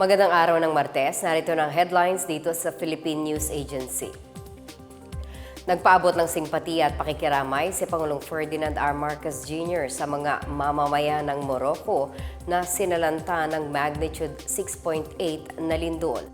Magandang araw ng Martes. Narito ng headlines dito sa Philippine News Agency. Nagpaabot ng simpatiya at pakikiramay si Pangulong Ferdinand R. Marcos Jr. sa mga mamamayan ng Morocco na sinalanta ng magnitude 6.8 na lindol.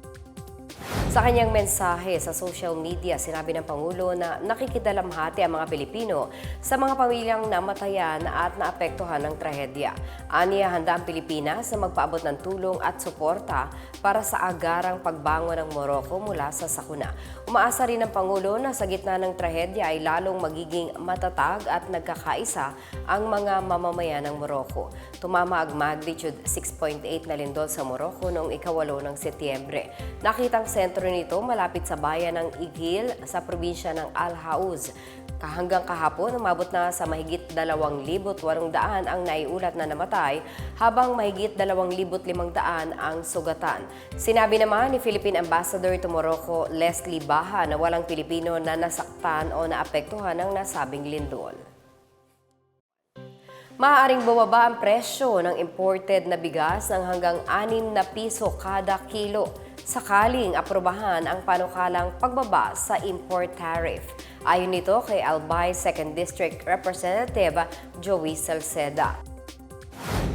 Sa kanyang mensahe sa social media, sinabi ng Pangulo na nakikidalamhati ang mga Pilipino sa mga pamilyang namatayan at naapektuhan ng trahedya. Aniya handa ang Pilipinas na magpaabot ng tulong at suporta para sa agarang pagbangon ng Morocco mula sa sakuna. Umaasa rin ng Pangulo na sa gitna ng trahedya ay lalong magiging matatag at nagkakaisa ang mga mamamayan ng Morocco. Tumama ang magnitude 6.8 na lindol sa Morocco noong ikawalo ng Setyembre. Nakitang sentro nito malapit sa bayan ng Igil sa probinsya ng Al Haouz. Hanggang kahapon, umabot na sa mahigit 2,800 ang naiulat na namatay, habang mahigit 2,500 ang sugatan. Sinabi naman ni Philippine Ambassador to Morocco, Leslie Baha, na walang Pilipino na nasaktan o naapektuhan ng nasabing lindol. Maaaring bumaba ang presyo ng imported na bigas ng hanggang 6 na piso kada kilo sakaling aprobahan ang panukalang pagbaba sa import tariff. Ayon nito kay Albay 2nd District Representative Joey Salceda.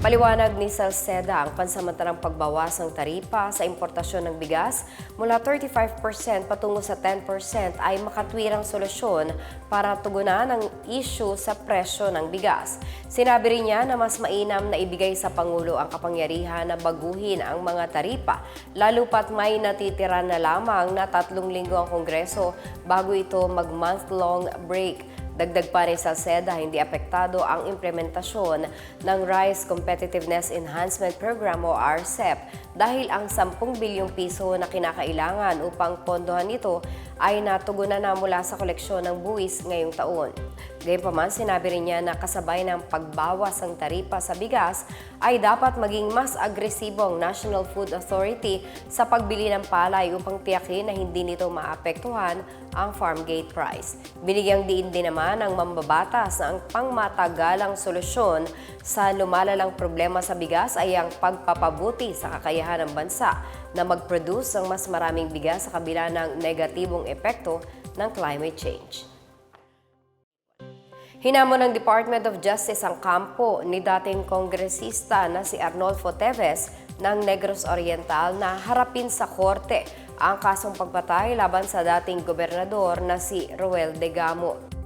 Paliwanag ni Salceda ang pansamantalang pagbawas ng taripa sa importasyon ng bigas mula 35% patungo sa 10% ay makatwirang solusyon para tugunan ang issue sa presyo ng bigas. Sinabi rin niya na mas mainam na ibigay sa Pangulo ang kapangyarihan na baguhin ang mga taripa, lalo pat may natitira na lamang na tatlong linggo ang Kongreso bago ito mag-month-long break. Dagdag pa ni Salceda, hindi apektado ang implementasyon ng Rice Competitiveness Enhancement Program o RCEP dahil ang 10 bilyong piso na kinakailangan upang pondohan ito ay natugunan na mula sa koleksyon ng buwis ngayong taon. Gayunpaman, sinabi rin niya na kasabay ng pagbawas ng taripa sa bigas ay dapat maging mas agresibo ang National Food Authority sa pagbili ng palay upang tiyakin na hindi nito maapektuhan ang farm gate price. Binigyang diin din naman ng mambabatas na ang pangmatagalang solusyon sa lumalalang problema sa bigas ay ang pagpapabuti sa kakayahan ng bansa na mag-produce ng mas maraming bigas sa kabila ng negatibong epekto ng climate change. Hinamon ng Department of Justice ang kampo ni dating kongresista na si Arnolfo Teves ng Negros Oriental na harapin sa korte ang kasong pagpatay laban sa dating gobernador na si Roel Degamo.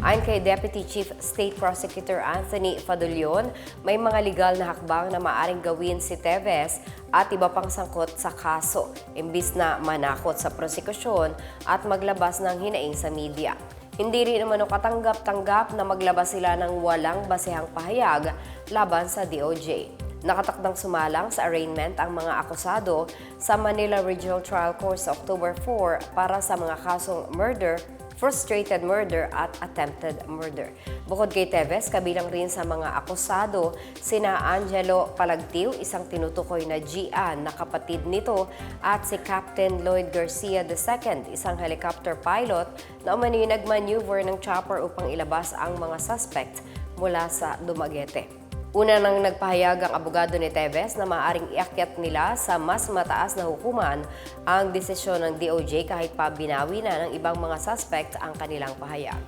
Ayon kay Deputy Chief State Prosecutor Anthony Fadulion, may mga legal na hakbang na maaring gawin si Teves at iba pang sangkot sa kaso, imbis na manakot sa prosekusyon at maglabas ng hinaing sa media. Hindi rin naman katanggap-tanggap na maglabas sila ng walang basehang pahayag laban sa DOJ. Nakatakdang sumalang sa arraignment ang mga akusado sa Manila Regional Trial Court sa October 4 para sa mga kasong murder, frustrated murder at attempted murder. Bukod kay Teves, kabilang rin sa mga akusado sina Angelo Palagtiw, isang tinutukoy na Gian na kapatid nito, at si Captain Lloyd Garcia II, isang helicopter pilot na umano'y nagmaneuver ng chopper upang ilabas ang mga suspect mula sa Dumaguete. Una nang nagpahayag ang abogado ni Teves na maaaring iakyat nila sa mas mataas na hukuman ang desisyon ng DOJ kahit pa binawi na ng ibang mga suspect ang kanilang pahayag.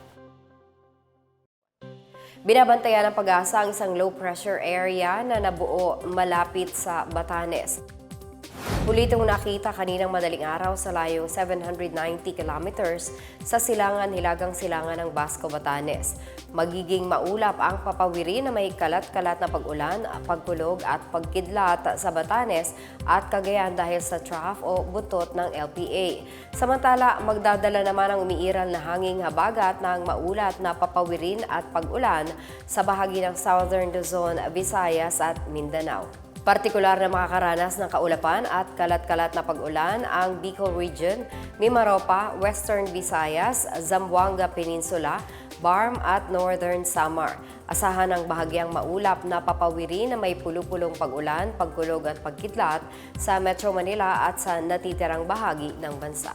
Binabantayan ng pag-asa ang isang low-pressure area na nabuo malapit sa Batanes. Huli itong nakita kaninang madaling araw sa layong 790 kilometers sa silangan hilagang silangan ng Basco, Batanes. Magiging maulap ang papawiri na may kalat-kalat na pag-ulan, pagkulog at pagkidlat sa Batanes at Cagayan dahil sa trough o butot ng LPA. Samantala, magdadala naman ang umiiral na hanging habagat ng maulat na papawirin at pag-ulan sa bahagi ng Southern Luzon, Visayas at Mindanao. Partikular na makakaranas ng kaulapan at kalat-kalat na pag-ulan ang Bicol Region, Mimaropa, Western Visayas, Zamboanga Peninsula, Barm at Northern Samar. Asahan ang bahagyang maulap na papawiri na may pulupulong pag-ulan, pagkulog at pagkidlat sa Metro Manila at sa natitirang bahagi ng bansa.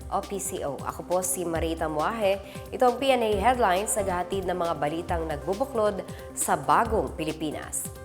o PCO. Ako po si Marita Muahe. Ito ang PNA Headlines, naghahatid ng mga balitang nagbubuklod sa bagong Pilipinas.